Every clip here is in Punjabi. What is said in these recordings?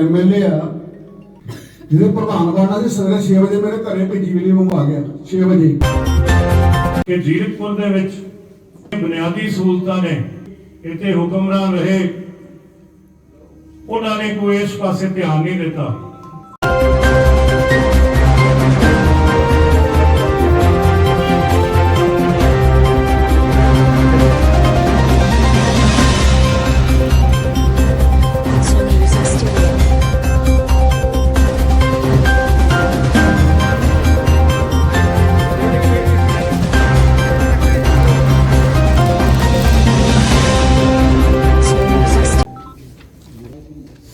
ਐਮਐਲਏ ਆ। ਜਿਹਦੇ ਪ੍ਰਧਾਨ ਬਣਨਾ ਸੀ ਸਵੇਰੇ 6 ਵਜੇ ਮੇਰੇ ਘਰੇ ਭੇਜੀ ਵੇਲੇ ਨੂੰ ਆ ਗਿਆ। 6 ਵਜੇ। ਕਿ ਜੀਰਕਪੁਰ ਦੇ ਵਿੱਚ ਬੁਨਿਆਦੀ ਸਹੂਲਤਾਂ ਨੇ, ਇੱਥੇ ਹੁਕਮਰਾਨ ਰਹੇ। ਉਹਨਾਂ ਨੇ ਕੋਈ ਇਸ ਪਾਸੇ ਧਿਆਨ ਨਹੀਂ ਦਿੱਤਾ।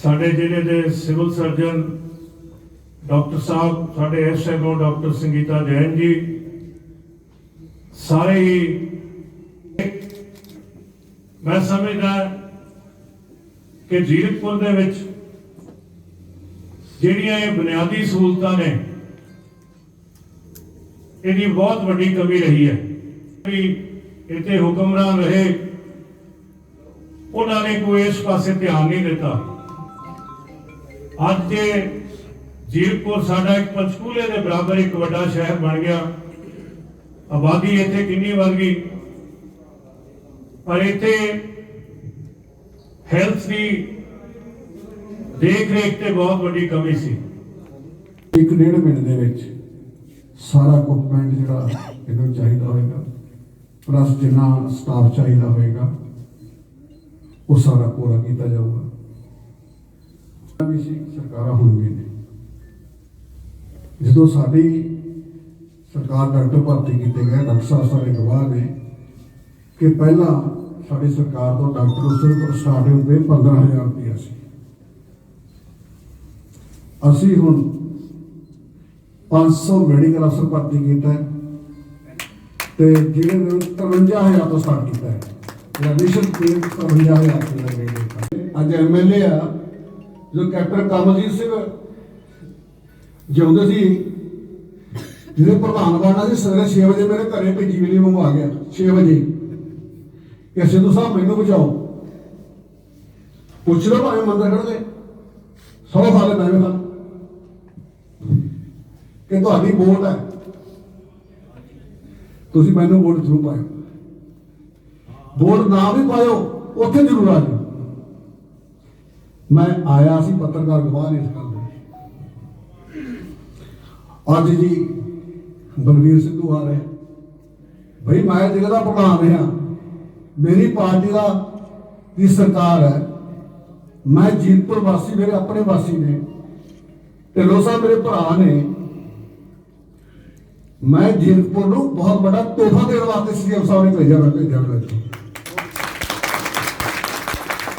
ਸਾਡੇ ਜ਼ਿਲ੍ਹੇ ਦੇ ਸਿਵਲ ਸਰਜਨ ਡਾਕਟਰ ਸਾਹਿਬ, ਸਾਡੇ ਐਸਐਮਓ ਡਾਕਟਰ ਸੰਗੀਤਾ ਜੈਨ ਜੀ, ਸਾਰੇ ਹੀ ਮੈਂ ਸਮਝਦਾ ਕਿ ਜੀਰਕਪੁਰ ਦੇ ਵਿੱਚ ਜਿਹੜੀਆਂ ਇਹ ਬੁਨਿਆਦੀ ਸਹੂਲਤਾਂ ਨੇ, ਇਹਦੀ ਬਹੁਤ ਵੱਡੀ ਕਮੀ ਰਹੀ ਹੈ। ਵੀ ਇੱਥੇ ਹੁਕਮਰਾਨ ਰਹੇ, ਉਹਨਾਂ ਨੇ ਕੋਈ ਇਸ ਪਾਸੇ ਧਿਆਨ ਨਹੀਂ ਦਿੱਤਾ। ਅੱਜ ਜੇ ਜੀਰਕਪੁਰ ਸਾਡਾ ਇੱਕ ਪੰਚਕੂਲੇ ਦੇ ਬਰਾਬਰ ਇੱਕ ਵੱਡਾ ਸ਼ਹਿਰ ਬਣ ਗਿਆ। ਆਬਾਦੀ ਇੱਥੇ ਕਿੰਨੀ ਵੱਧ ਗਈ। ਪਰ ਇੱਥੇ ਹੈਲਥ ਦੀ ਦੇਖ ਰੇਖ ਤੇ ਬਹੁਤ ਵੱਡੀ ਕਮੀ ਸੀ। ਇੱਕ ਡੇਢ ਮਿੰਟ ਦੇ ਵਿੱਚ ਸਾਰਾ ਇਕਵਿਪਮੈਂਟ ਜਿਹੜਾ ਇਹਨੂੰ ਚਾਹੀਦਾ ਹੋਏਗਾ ਪਲੱਸ ਜਿੰਨਾ ਸਟਾਫ ਚਾਹੀਦਾ ਹੋਏਗਾ, ਉਹ ਸਾਰਾ ਪੂਰਾ ਕੀਤਾ ਜਾਊਗਾ। ਵੀ ਸੀ, ਸਰਕਾਰਾਂ ਹੁਣ ਨੇ। ਜਦੋਂ ਸਾਡੀ ਸਰਕਾਰ ਡਾਕਟਰ ਭਰਤੀ ਕੀਤੇ ਗਏ, ਡਾਕਟਰ ਸਾਹਿਬ ਸਾਰੇ ਗਵਾਹ ਨੇ ਕਿ ਪਹਿਲਾਂ ਸਾਡੀ ਸਰਕਾਰ ਤੋਂ ਡਾਕਟਰ ਸਿਰਫ ਸਟਾਰਟ ਹੁੰਦੇ 15000 ਰੁਪਇਆ ਸੀ। ਅਸੀਂ ਹੁਣ 500 ਮੈਡੀਕਲ ਅਫਸਰ ਭਰਤੀ ਕੀਤਾ ਤੇ ਜਿਹੜੇ ਨੇ 53000 ਤੋਂ ਸਟਾਰਟ ਕੀਤਾ ਹੈ। ਜਿਹੜਾ ਮਿਸ਼ਨ ਤੇ 53000 ਤੋਂ ਲੱਗੇ ਕੀਤਾ ਅੱਜ ਐਮਐਲਏ ਆ। ਜਦੋਂ ਕੈਪਟਨ ਕਮਲਜੀਤ ਸਿੰਘ ਜਿਉਂਦੇ ਸੀ ਜਿਹੜੇ ਪ੍ਰਧਾਨ ਬਣਨਾ ਸੀ ਸਵੇਰੇ 6 ਵਜੇ ਮੇਰੇ ਘਰੇ ਭੇਜੀ ਵੇਲੇ ਨੂੰ ਆ ਗਿਆ 6 ਵਜੇ। ਕਿ ਸਿੱਧੂ ਸਾਹਿਬ, ਮੈਨੂੰ ਬਚਾਓ। ਪੁੱਛ ਲਓ ਭਾਵੇਂ ਮੰਦਰ ਖੜ ਦੇ ਸੌ ਸਾਲ ਮੈਂ ਵੀ ਕਿ ਤੁਹਾਡੀ ਵੋਟ ਹੈ। ਤੁਸੀਂ ਮੈਨੂੰ ਵੋਟ ਜ਼ਰੂਰ ਪਾਇਓ। ਵੋਟ ਨਾ ਵੀ ਪਾਇਓ, ਉੱਥੇ ਜ਼ਰੂਰ ਆ ਜਾਓ। ਮੈਂ ਆਇਆ ਸੀ ਪੱਤਰਕਾਰ ਗਵਾਹ ਨੇ ਇਸ ਗੱਲ ਦੇ ਅੱਜ ਜੀ ਬਲਵੀਰ ਸਿੱਧੂ ਆ ਰਹੇ। ਭਈ ਮੈਂ ਜ਼ਿਲ੍ਹੇ ਦਾ ਪ੍ਰਧਾਨ ਹਾਂ ਮੇਰੀ ਪਾਰਟੀ ਦਾ ਦੀ ਸਰਕਾਰ ਹੈ। ਮੈਂ ਜੀਤਪੁਰ ਵਾਸੀ, ਮੇਰੇ ਆਪਣੇ ਵਾਸੀ ਨੇ। ਢਿੱਲੋਂ ਸਾਹਿਬ ਮੇਰੇ ਭਰਾ ਨੇ। ਮੈਂ ਜੀਤਪੁਰ ਨੂੰ ਬਹੁਤ ਵੱਡਾ ਤੋਹਫਾ ਦੇਣ ਵਾਸਤੇ ਸੀਐਮ ਸਾਹਿਬ ਨੇ ਭੇਜਿਆ ਮੈਂ ਭੇਜਿਆ ਮੈਂ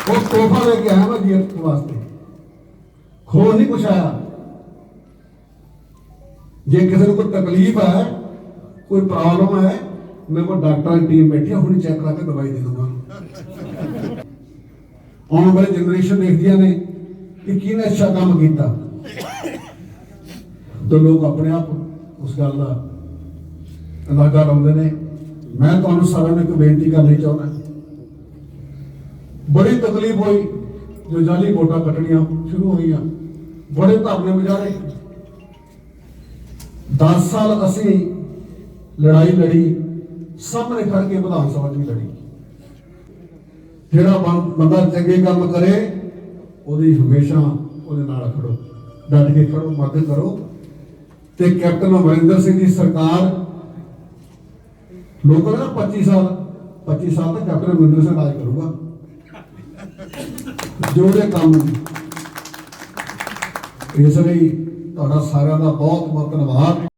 ਉਹ ਤੋਹਫਾ ਲੈ ਕੇ ਆਇਆ ਮੈਂ ਜੀਤਪੁਰ ਵਾਸਤੇ। ਖੋ ਨਹੀਂ ਕੁਛ ਆਇਆ। ਜੇ ਕਿਸੇ ਨੂੰ ਕੋਈ ਤਕਲੀਫ ਹੈ, ਕੋਈ ਪ੍ਰੋਬਲਮ ਹੈ ਮੇਰੇ ਕੋਲ ਡਾਕਟਰਾਂ ਦੀ ਟੀਮ ਬੈਠੀ ਹੈ ਹੁਣੇ ਚੈੱਕ ਕਰਾ ਕੇ ਦਵਾਈ ਦੇ ਦੂੰਗਾ ਆਉਣ ਵਾਲੀ ਜਨਰੇਸ਼ਨ ਦੇਖਦੀਆਂ ਨੇ ਕਿ ਕਿਹਨੇ ਅੱਛਾ ਕੰਮ ਕੀਤਾ। ਤਾਂ ਲੋਕ ਆਪਣੇ ਆਪ ਉਸ ਗੱਲ ਦਾ ਅੰਦਾਜ਼ਾ ਲਾਉਂਦੇ ਨੇ। ਮੈਂ ਤੁਹਾਨੂੰ ਸਾਰਿਆਂ ਨੂੰ ਇੱਕ ਬੇਨਤੀ ਕਰਨੀ ਚਾਹੁੰਦਾ। ਬੜੀ ਤਕਲੀਫ ਹੋਈ, ਜੋ ਜਾਲੀ ਵੋਟਾਂ ਕੱਟਣੀਆਂ ਸ਼ੁਰੂ ਹੋਈਆਂ। ਬੜੇ ਧਰਨੇ ਵਿਚਾਰੇ 10 ਸਾਲ ਅਸੀਂ ਲੜਾਈ ਲੜੀ, ਸਾਹਮਣੇ ਖੜ ਕੇ ਵਿਧਾਨ ਸਭਾ 'ਚ ਵੀ ਲੜੀ। ਜਿਹੜਾ ਬੰ- ਬੰਦਾ ਚੰਗੇ ਕੰਮ ਕਰੇ, ਉਹਦੀ ਹਮੇਸ਼ਾ ਉਹਦੇ ਨਾਲ ਖੜੋ। ਡਟ ਕੇ ਖੜੋ ਮਦਦ ਕਰੋ। ਤੇ ਕੈਪਟਨ ਅਮਰਿੰਦਰ ਸਿੰਘ ਦੀ ਸਰਕਾਰ, ਲੋਕਾਂ ਦਾ 25 ਸਾਲ 25 ਸਾਲ ਤੱਕ ਕੈਪਟਨ ਅਮਰਿੰਦਰ ਸਿੰਘ ਰਾਜ ਕਰੂਗਾ। ਜੋ ਕੰਮ ਇਸ ਲਈ ਤੁਹਾਡਾ ਸਾਰਿਆਂ ਦਾ ਬਹੁਤ ਬਹੁਤ ਧੰਨਵਾਦ।